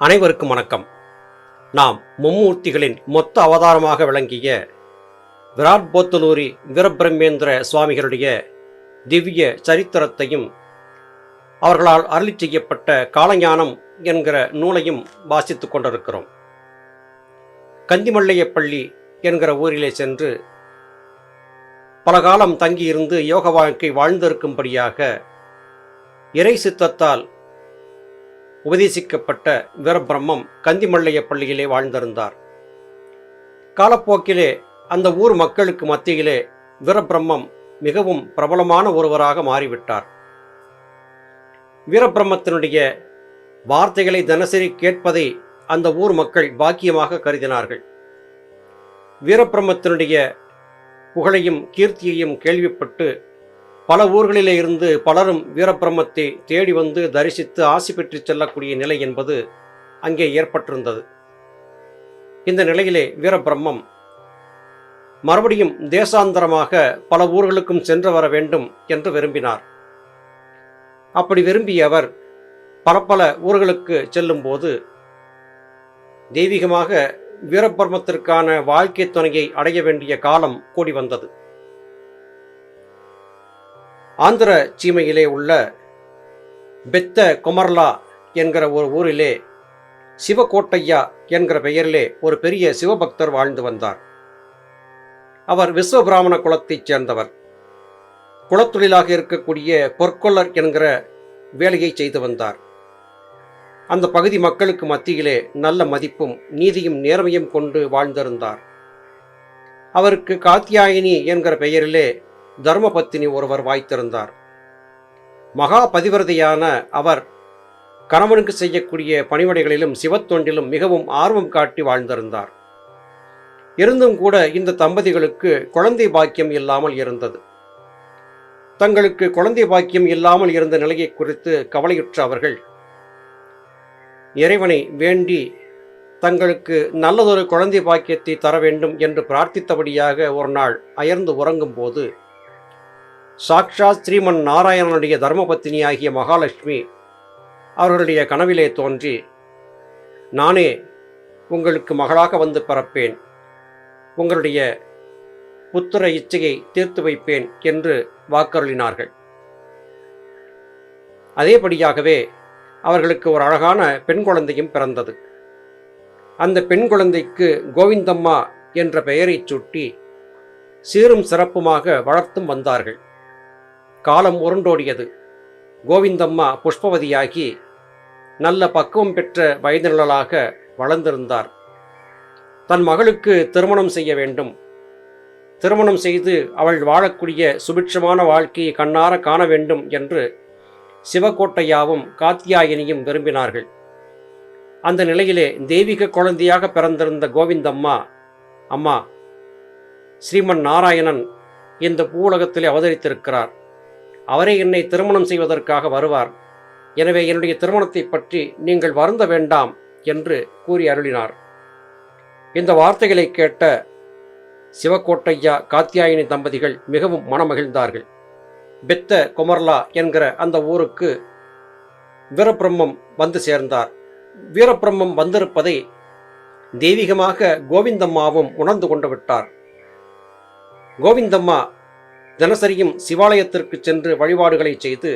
அனைவருக்கும் வணக்கம். நாம் மும்மூர்த்திகளின் மொத்த அவதாரமாக விளங்கிய விராட் போத்தலூரி வீரபிரமேந்திர சுவாமிகளுடைய திவ்ய சரித்திரத்தையும் அவர்களால் அருளி செய்யப்பட்ட காலஞானம் என்கிற நூலையும் வாசித்து கொண்டிருக்கிறோம். கந்திமல்லையப்பள்ளி என்கிற ஊரிலே சென்று பல காலம் தங்கியிருந்து யோக வாழ்க்கை வாழ்ந்திருக்கும்படியாக இறை சித்தத்தால் உபதேசிக்கப்பட்ட வீரபிரம்மம் கந்திமல்லைய பள்ளியிலே வாழ்ந்திருந்தார். காலப்போக்கிலே அந்த ஊர் மக்களுக்கு மத்தியிலே வீரபிரம்மம் மிகவும் பிரபலமான ஒருவராக மாறிவிட்டார். வீரபிரம்மத்தினுடைய வார்த்தைகளை தினசரி கேட்பதை அந்த ஊர் மக்கள் பாக்கியமாக கருதினார்கள். வீரபிரம்மத்தினுடைய புகழையும் கீர்த்தியையும் கேள்விப்பட்டு பல ஊர்களிலே இருந்து பலரும் வீரபிரம்மத்தை தேடி வந்து தரிசித்து ஆசி பெற்று செல்லக்கூடிய நிலை என்பது அங்கே ஏற்பட்டிருந்தது. இந்த நிலையிலே வீரபிரம்மம் மறுபடியும் தேசாந்தரமாக பல ஊர்களுக்கும் சென்று வர வேண்டும் என்று விரும்பினார். அப்படி விரும்பிய அவர் பல பல ஊர்களுக்கு செல்லும்போது தெய்வீகமாக வீரபிரமத்திற்கான வாழ்க்கை துணையை அடைய வேண்டிய காலம் கூடி வந்தது. ஆந்திர சீமையிலே உள்ள பெத்த குமர்லா என்கிற ஒரு ஊரிலே சிவகோட்டையா என்கிற பெயரிலே ஒரு பெரிய சிவபக்தர் வாழ்ந்து வந்தார். அவர் விஸ்வ பிராமண குலத்தைச் சேர்ந்தவர். குலத்தொழிலாக இருக்கக்கூடிய பொற்கொள்ளர் என்கிற வேலையை செய்து வந்தார். அந்த பகுதி மக்களுக்கு மத்தியிலே நல்ல மதிப்பும் நீதியும் நேர்மையும் கொண்டு வாழ்ந்திருந்தார். அவருக்கு காத்தியாயினி என்கிற பெயரிலே தர்மபத்தினி ஒருவர் வாய்த்திருந்தார். மகா பதிவிரதையான அவர் கணவனுக்கு செய்யக்கூடிய பணிவடைகளிலும் சிவத்தொண்டிலும் மிகவும் ஆர்வம் காட்டி வாழ்ந்திருந்தார். இருந்தும் கூட இந்த தம்பதிகளுக்கு குழந்தை பாக்கியம் இல்லாமல் இருந்தது. தங்களுக்கு குழந்தை பாக்கியம் இல்லாமல் இருந்த நிலையை குறித்து கவலையுற்ற அவர்கள் இறைவனை வேண்டி தங்களுக்கு நல்லதொரு குழந்தை பாக்கியத்தை தர வேண்டும் என்று பிரார்த்தித்தபடியாக ஒரு நாள் அயர்ந்து உறங்கும் போது சாக்ஷாத் ஸ்ரீமன் நாராயணனுடைய தர்மபத்தினியாகிய மகாலட்சுமி அவர்களுடைய கனவிலே தோன்றி நானே உங்களுக்கு மகளாக வந்து பிறப்பேன். உங்களுடைய புத்திர இச்சையை தீர்த்து வைப்பேன் என்று வாக்கருளினார்கள். அதேபடியாகவே அவர்களுக்கு ஒரு அழகான பெண் குழந்தையும் பிறந்தது. அந்த பெண் குழந்தைக்கு கோவிந்தம்மா என்ற பெயரைச் சுட்டி சீரும் சிறப்புமாக வளர்த்தும் வந்தார்கள். காலம் உருண்டோடியது. கோவிந்தம்மா புஷ்பவதியாகி நல்ல பக்குவம் பெற்ற வயதினர்களாக வளர்ந்திருந்தார். தன் மகளுக்கு திருமணம் செய்ய வேண்டும். திருமணம் செய்து அவள் வாழக்கூடிய சுபிட்சமான வாழ்க்கையை கண்ணார காண வேண்டும் என்று சிவகோட்டையாவும் காத்தியாயினியும் விரும்பினார்கள். அந்த நிலையிலே தெய்வீக குழந்தையாக பிறந்திருந்த கோவிந்தம்மா அம்மா ஸ்ரீமன் நாராயணன் இந்த பூலகத்தில் அவதரித்திருக்கிறார். அவரே என்னை திருமணம் செய்வதற்காக வருவார். எனவே என்னுடைய திருமணத்தை பற்றி நீங்கள் வருந்த வேண்டாம் என்று கூறி அருளினார். இந்த வார்த்தைகளை கேட்ட சிவகோட்டையா காத்தியாயினி தம்பதிகள் மிகவும் மனமகிழ்ந்தார்கள். பெத்த குமர்லா என்கிற அந்த ஊருக்கு வீரபிரம்மம் வந்து சேர்ந்தார். வீரபிரம்மம் வந்திருப்பதை தெய்வீகமாக கோவிந்தம்மாவும் உணர்ந்து கொண்டு விட்டார். கோவிந்தம்மா தினசரியும் சிவாலயத்திற்கு சென்று வழிபாடுகளை செய்து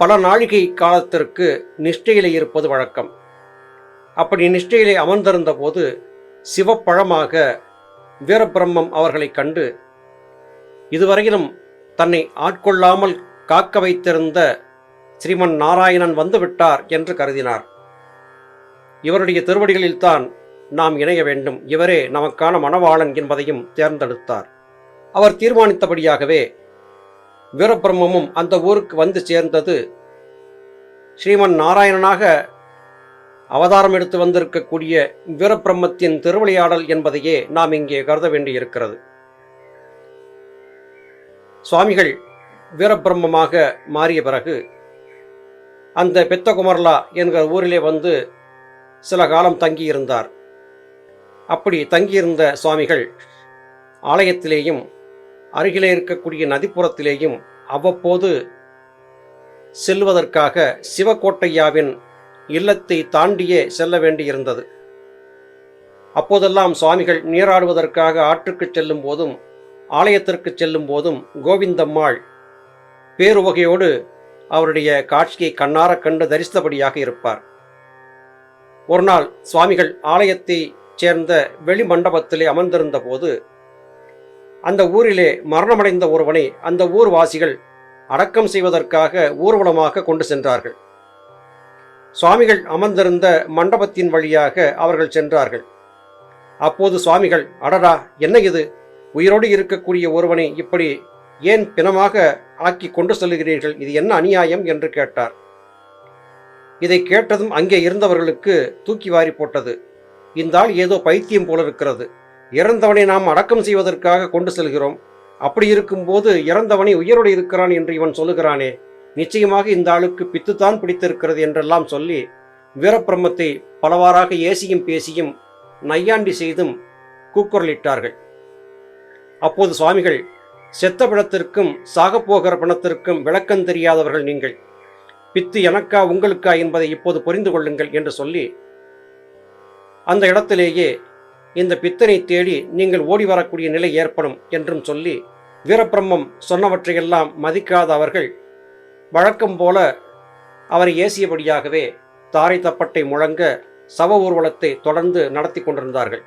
பல நாழிகை காலத்திற்கு நிஷ்டையிலே இருப்பது வழக்கம். அப்படி நிஷ்டையிலே அமர்ந்திருந்த போது சிவப்பழமாக வீரபிரம்மம் அவர்களை கண்டு இதுவரையிலும் தன்னை ஆட்கொள்ளாமல் காக்க வைத்திருந்த ஸ்ரீமன் நாராயணன் வந்துவிட்டார் என்று கருதினார். இவருடைய திருவடிகளில்தான் நாம் இணைய வேண்டும். இவரே நமக்கான மணவாளன் என்பதையும் தேர்ந்தெடுத்தார். அவர் தீர்மானித்தபடியாகவே வீரபிரம்மமும் அந்த ஊருக்கு வந்து சேர்ந்தது. ஸ்ரீமன் நாராயணனாக அவதாரம் எடுத்து வந்திருக்கக்கூடிய வீரபிரம்மத்தின் திருவிளையாடல் என்பதையே நாம் இங்கே கருத வேண்டியிருக்கிறது. சுவாமிகள் வீரபிரம்மமாக மாறிய பிறகு அந்த பெத்தகுமர்லா என்கிற ஊரிலே வந்து சில காலம் தங்கியிருந்தார். அப்படி தங்கியிருந்த சுவாமிகள் ஆலயத்திலேயும் அருகிலே இருக்கக்கூடிய நதிப்புறத்திலேயும் அவ்வப்போது செல்வதற்காக சிவகோட்டையாவின் இல்லத்தை தாண்டியே செல்ல வேண்டியிருந்தது. அப்போதெல்லாம் சுவாமிகள் நீராடுவதற்காக ஆற்றுக்கு செல்லும் போதும் ஆலயத்திற்கு செல்லும் போதும் கோவிந்தம்மாள் பேருவகையோடு அவருடைய காட்சியை கண்ணார கண்டு தரிசித்தபடியாக இருப்பார். ஒரு நாள் சுவாமிகள் ஆலயத்தை சேர்ந்த வெளி மண்டபத்திலே அமர்ந்திருந்த போது அந்த ஊரிலே மரணமடைந்த ஒருவனை அந்த ஊர்வாசிகள் அடக்கம் செய்வதற்காக ஊர்வலமாக கொண்டு சென்றார்கள். சுவாமிகள் அமர்ந்திருந்த மண்டபத்தின் வழியாக அவர்கள் சென்றார்கள். அப்போது சுவாமிகள் அடடா என்ன இது? உயிரோடு இருக்கக்கூடிய ஒருவனை இப்படி ஏன் பிணமாக ஆக்கி கொண்டு செல்கிறீர்கள்? இது என்ன அநியாயம்? என்று கேட்டார். இதை கேட்டதும் அங்கே இருந்தவர்களுக்கு தூக்கி வாரி போட்டது. இந்த ஆள் ஏதோ பைத்தியம் போல இருக்கிறது. இறந்தவனை நாம் அடக்கம் செய்வதற்காக கொண்டு செல்கிறோம். அப்படி இருக்கும்போது இறந்தவனை உயிரோடு இருக்கிறான் என்று இவன் சொல்லுகிறானே. நிச்சயமாக இந்த ஆளுக்கு பித்துத்தான் பிடித்திருக்கிறது என்றெல்லாம் சொல்லி வீரபிரம்மத்தை பலவாறாக ஏசியும் பேசியும் நையாண்டி செய்தும் கூக்குரலிட்டார்கள். அப்போது சுவாமிகள் செத்த பிணத்திற்கும் சாகப்போகிற பிணத்திற்கும் விளக்கம் தெரியாதவர்கள் நீங்கள் பித்து எனக்கா உங்களுக்கா என்பதை இப்போது புரிந்து கொள்ளுங்கள் என்று சொல்லி அந்த இடத்திலேயே இந்த பித்தனை தேடி நீங்கள் ஓடி வரக்கூடிய நிலை ஏற்படும் என்றும் சொல்லி வீரபிரம்மம் சொன்னவற்றையெல்லாம் மதிக்காத அவர்கள் வழக்கம் போல அவரை ஏசியபடியாகவே தாரை தப்பட்டை முழங்க சவ ஊர்வலத்தை தொடர்ந்து நடத்தி கொண்டிருந்தார்கள்.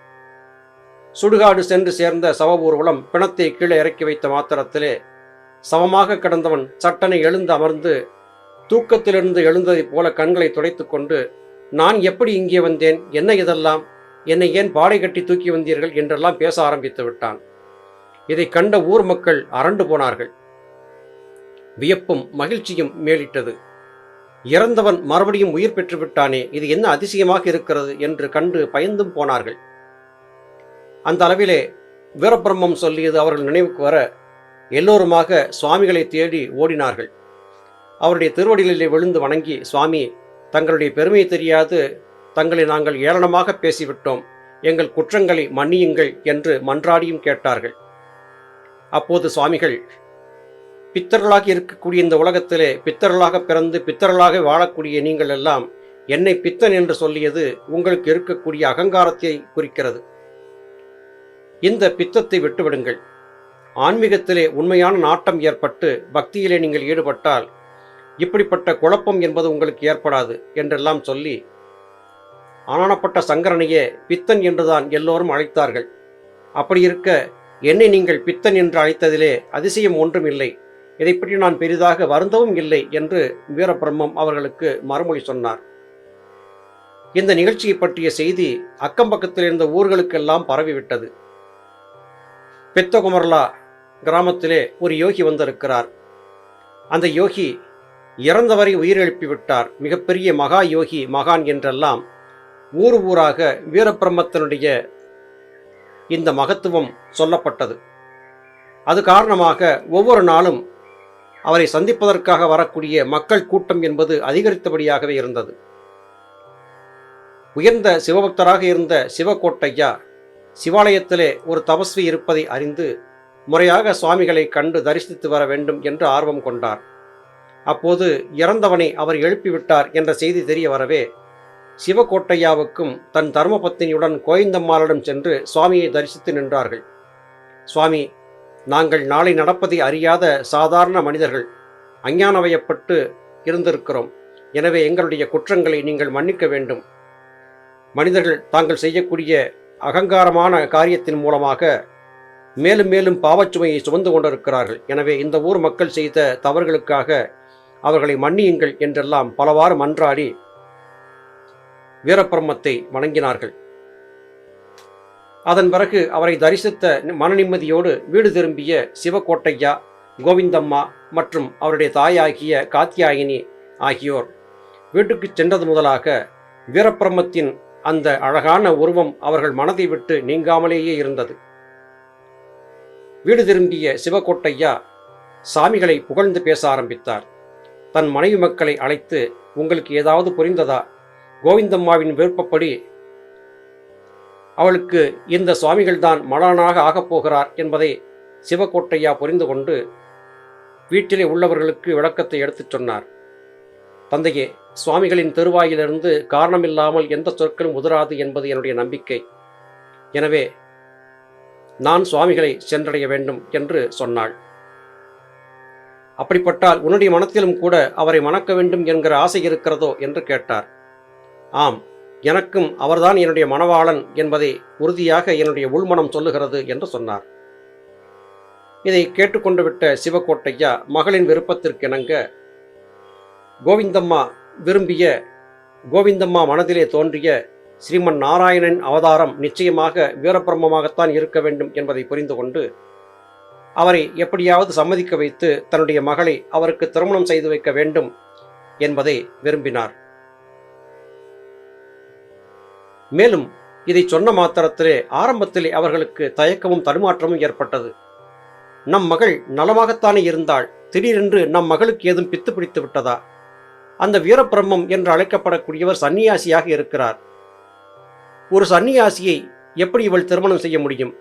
சுடுகாடு சென்று சேர்ந்த சவ ஊர்வலம் பிணத்தை கீழே இறக்கி வைத்த மாத்திரத்திலே சமமாக கிடந்தவன் சட்டனை எழுந்து அமர்ந்து தூக்கத்திலிருந்து எழுந்ததைப் போல கண்களை துடைத்து கொண்டு நான் எப்படி இங்கே வந்தேன்? என்ன இதெல்லாம்? என்னை ஏன் பாடை கட்டி தூக்கி வந்தீர்கள் என்றெல்லாம் பேச ஆரம்பித்து விட்டான். இதை கண்ட ஊர் மக்கள் அரண்டு போனார்கள். வியப்பும் மகிழ்ச்சியும் மேலிட்டது. இறந்தவன் மறுபடியும் உயிர் பெற்று விட்டானே இது என்ன அதிசயமாக இருக்கிறது என்று கண்டு பயந்தும் போனார்கள். அந்த அளவிலே வீரபிரம்மம் சொல்லியது அவர்கள் நினைவுக்கு வர எல்லோருமாக சுவாமிகளை தேடி ஓடினார்கள். அவருடைய திருவடிகளிலே விழுந்து வணங்கி சுவாமி தங்களுடைய பெருமையை தெரியாது தங்களை நாங்கள் ஏளனமாக பேசிவிட்டோம். எங்கள் குற்றங்களை மன்னியுங்கள் என்று மன்றாடியும் கேட்டார்கள். அப்போது சுவாமிகள் பித்தர்களாக இருக்கக்கூடிய இந்த உலகத்திலே பித்தர்களாக பிறந்து பித்தர்களாக வாழக்கூடிய நீங்கள் எல்லாம் என்னை பித்தன் என்று சொல்லியது உங்களுக்கு இருக்கக்கூடிய அகங்காரத்தை குறிக்கிறது. இந்த பித்தத்தை விட்டுவிடுங்கள். ஆன்மீகத்திலே உண்மையான நாட்டம் ஏற்பட்டு பக்தியிலே நீங்கள் ஈடுபட்டால் இப்படிப்பட்ட குழப்பம் என்பது உங்களுக்கு ஏற்படாது என்றெல்லாம் சொல்லி ஆனானப்பட்ட சங்கரனையே பித்தன் என்றுதான் எல்லோரும் அழைத்தார்கள். அப்படி இருக்க என்னை நீங்கள் பித்தன் என்று அழைத்ததிலே அதிசயம் ஒன்றும் இல்லை இதை பற்றி நான் பெரிதாக வருந்தவும் இல்லை என்று வீரபிரம்மம் அவர்களுக்கு மறுமொழி சொன்னார். இந்த நிகழ்ச்சியை பற்றிய செய்தி அக்கம் பக்கத்தில் இருந்த ஊர்களுக்கெல்லாம் பரவிவிட்டது. பெத்தகுமர்லா கிராமத்திலே ஒரு யோகி வந்திருக்கிறார். அந்த யோகி இறந்தவரை உயிரெழுப்பி விட்டார் மிகப்பெரிய மகா யோகி மகான் என்றெல்லாம் ஊர் ஊராக வீரபிரம்மத்தினுடைய இந்த மகத்துவம் சொல்லப்பட்டது. அது காரணமாக ஒவ்வொரு நாளும் அவரை சந்திப்பதற்காக வரக்கூடிய மக்கள் கூட்டம் என்பது அதிகரித்தபடியாகவே இருந்தது. உயர்ந்த சிவபக்தராக இருந்த சிவகோட்டையா சிவாலயத்திலே ஒரு தபஸ்வி இருப்பதை அறிந்து முறையாக சுவாமிகளை கண்டு தரிசித்து வர வேண்டும் என்று ஆர்வம் கொண்டார். அப்போது இறந்தவனை அவர் எழுப்பிவிட்டார் என்ற செய்தி தெரிய வரவே சிவகோட்டையாவுக்கும் தன் தர்மபத்தினியுடன் கோயந்தம்மாளிடம் சென்று சுவாமியை தரிசித்து நின்றார்கள். சுவாமி நாங்கள் நாளை நடப்பதை அறியாத சாதாரண மனிதர்கள் அஞ்ஞானவயப்பட்டு இருந்திருக்கிறோம். எனவே எங்களுடைய குற்றங்களை நீங்கள் மன்னிக்க வேண்டும். மனிதர்கள் தாங்கள் செய்யக்கூடிய அகங்காரமான காரியத்தின் மூலமாக மேலும் மேலும் பாவச்சுமையை சுமந்து கொண்டிருக்கிறார்கள். எனவே இந்த ஊர் மக்கள் செய்த தவறுகளுக்காக அவர்களை மன்னியுங்கள் என்றெல்லாம் பலவாறு மன்றாடி வீரபிரம்மத்தை வணங்கினார்கள். அதன் பிறகு அவரை தரிசித்த மன நிம்மதியோடு வீடு திரும்பிய சிவகோட்டையா கோவிந்தம்மா மற்றும் அவருடைய தாயாகிய காத்தியாயினி ஆகியோர் வீட்டுக்கு சென்றது முதலாக வீரபிரம்மத்தின் அந்த அழகான உருவம் அவர்கள் மனதை விட்டு நீங்காமலேயே இருந்தது. வீடு திரும்பிய சிவகோட்டையா சாமிகளை புகழ்ந்து பேச ஆரம்பித்தார். தன் மனைவி மக்களை அழைத்து உங்களுக்கு ஏதாவது புரிந்ததா? கோவிந்தம்மாவின் விருப்பப்படி அவளுக்கு இந்த சுவாமிகள்தான் மலானாக ஆகப் போகிறார் என்பதை சிவகோட்டையா புரிந்து கொண்டு வீட்டிலே உள்ளவர்களுக்கு விளக்கத்தை எடுத்துச் சொன்னார். தந்தையே சுவாமிகளின் திருவாயிலிருந்து காரணமில்லாமல் எந்த சொற்களும் உதராது என்பது என்னுடைய நம்பிக்கை. எனவே நான் சுவாமிகளை சென்றடைய வேண்டும் என்று சொன்னாள். அப்படிப்பட்டால் உன்னுடைய மனத்திலும் கூட அவரை மணக்க வேண்டும் என்கிற ஆசை இருக்கிறதோ என்று கேட்டார். ஆம் எனக்கும் அவர்தான் என்னுடைய மணவாளன் என்பதை உறுதியாக என்னுடைய உள்மனம் சொல்லுகிறது என்று சொன்னார். இதை கேட்டுக்கொண்டு விட்ட சிவகோட்டையா மகளின் விருப்பத்திற்கிணங்க கோவிந்தம்மா விரும்பிய கோவிந்தம்மா மனதிலே தோன்றிய ஸ்ரீமன் நாராயணன் அவதாரம் நிச்சயமாக வீரபிரம்மமாகத்தான் இருக்க வேண்டும் என்பதை புரிந்து கொண்டு அவரை எப்படியாவது சம்மதிக்க வைத்து தன்னுடைய மகளை அவருக்கு திருமணம் செய்து வைக்க வேண்டும் என்பதை விரும்பினார். மேலும் இதை சொன்ன மாத்திரத்திலே ஆரம்பத்திலே அவர்களுக்கு தயக்கமும் தடுமாற்றமும் ஏற்பட்டது. நம் மகள் நலமாகத்தானே இருந்தாள் திடீரென்று நம் மகளுக்கு ஏதும் பித்து பிடித்து விட்டதா? அந்த வீரபிரம்மம் என்று அழைக்கப்படக்கூடியவர் சன்னியாசியாக இருக்கிறார். ஒரு சன்னியாசியை எப்படி இவள் திருமணம் செய்ய முடியும்?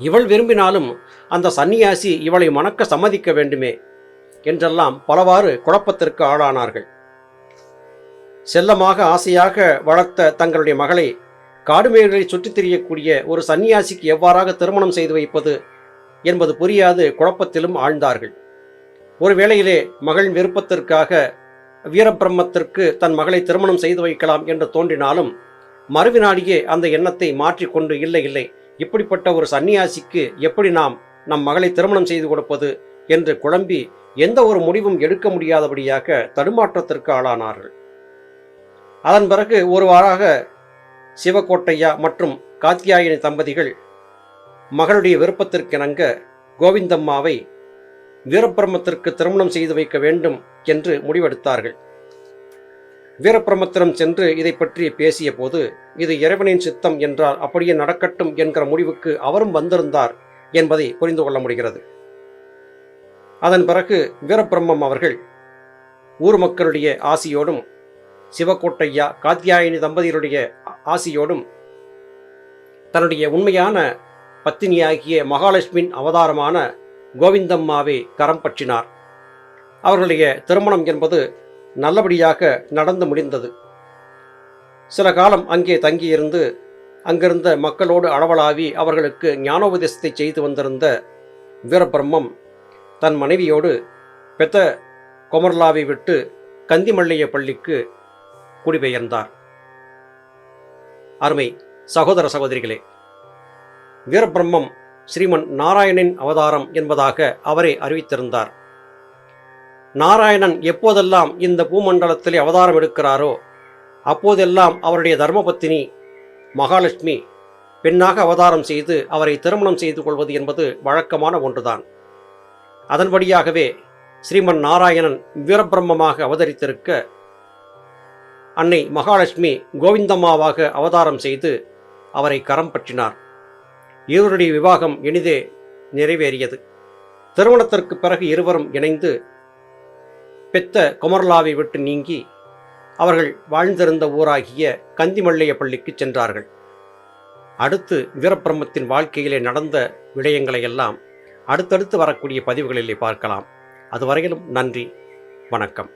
இவள் விரும்பினாலும் அந்த சன்னியாசி இவளை மணக்க சம்மதிக்க வேண்டுமே என்றெல்லாம் பலவாறு குழப்பத்திற்கு ஆளானார்கள். செல்லமாக ஆசையாக வளர்த்த தங்களுடைய மகளை காடுமேடுகளை சுற்றித் திரியக்கூடிய ஒரு சன்னியாசிக்கு எவ்வாறாக திருமணம் செய்து வைப்பது என்பது புரியாது குழப்பத்திலும் ஆழ்ந்தார்கள். ஒரு வேளையிலே மகளின் விருப்பத்திற்காக வீரபிரம்மத்திற்கு தன் மகளை திருமணம் செய்து வைக்கலாம் என்று தோன்றினாலும் மறுவினாடியே அந்த எண்ணத்தை மாற்றிக்கொண்டு இல்லை இல்லை இப்படிப்பட்ட ஒரு சன்னியாசிக்கு எப்படி நாம் நம் மகளை திருமணம் செய்து கொடுப்பது? என்று குழம்பி எந்த ஒரு முடிவும் எடுக்க முடியாதபடியாக தடுமாற்றத்திற்கு ஆளானார்கள். அதன் பிறகு ஒருவாறாக சிவகோட்டையா மற்றும் காத்தியாயினி தம்பதிகள் மகளுடைய விருப்பத்திற்கிணங்க கோவிந்தம்மாவை வீரபிரமத்திற்கு திருமணம் செய்து வைக்க வேண்டும் என்று முடிவெடுத்தார்கள். வீரப்பிரமத்திரம் சென்று இதை பற்றி பேசிய போது இது இறைவனின் சித்தம் என்றால் அப்படியே நடக்கட்டும் என்கிற முடிவுக்கு அவரும் வந்திருந்தார் என்பதை புரிந்து கொள்ள முடிகிறது. அதன் பிறகு வீரபிரம்மம் அவர்கள் ஊர் மக்களுடைய ஆசியோடும் சிவகோட்டையா காத்தியாயினி தம்பதியருடைய ஆசியோடும் தன்னுடைய உண்மையான பத்தினியாகிய மகாலட்சுமியின் அவதாரமான கோவிந்தம்மாவை கரம் பற்றினார். அவர்களுடைய திருமணம் என்பது நல்லபடியாக நடந்து முடிந்தது. சில காலம் அங்கே தங்கியிருந்து அங்கிருந்த மக்களோடு அளவலாவி அவர்களுக்கு ஞானோபதேசத்தை செய்து வந்திருந்த வீரபிரம்மம் தன் மனைவியோடு பெத்த கொமர்லாவை விட்டு கந்திமல்லைய பள்ளிக்கு குடிபெயர்ந்தார் அருமை சகோதர சகோதரிகளே வீரபிரம்மம் ஸ்ரீமன் நாராயணின் அவதாரம் என்பதாக அவரே அறிவித்திருந்தார். நாராயணன் எப்போதெல்லாம் இந்த பூமண்டலத்திலே அவதாரம் எடுக்கிறாரோ அப்போதெல்லாம் அவருடைய தர்மபத்தினி மகாலட்சுமி பெண்ணாக அவதாரம் செய்து அவரை திருமணம் செய்து கொள்வது என்பது வழக்கமான ஒன்றுதான். அதன்படியாகவே ஸ்ரீமன் நாராயணன் வீரபிரம்மமாக அவதரித்திருக்க அன்னை மகாலட்சுமி கோவிந்தம்மாவாக அவதாரம் செய்து அவரை கரம் பற்றினார். இருவருடைய விவாகம் இனிதே நிறைவேறியது. திருமணத்திற்கு பிறகு இருவரும் இணைந்து பெத்த குமரலாவை விட்டு நீங்கி அவர்கள் வாழ்ந்திருந்த ஊராகிய கந்திமல்லைய பள்ளிக்கு சென்றார்கள். அடுத்து வீரபிரம்மத்தின் வாழ்க்கையிலே நடந்த விடயங்களை எல்லாம் அடுத்தடுத்து வரக்கூடிய பதிவுகளிலே பார்க்கலாம். அதுவரையிலும் நன்றி வணக்கம்.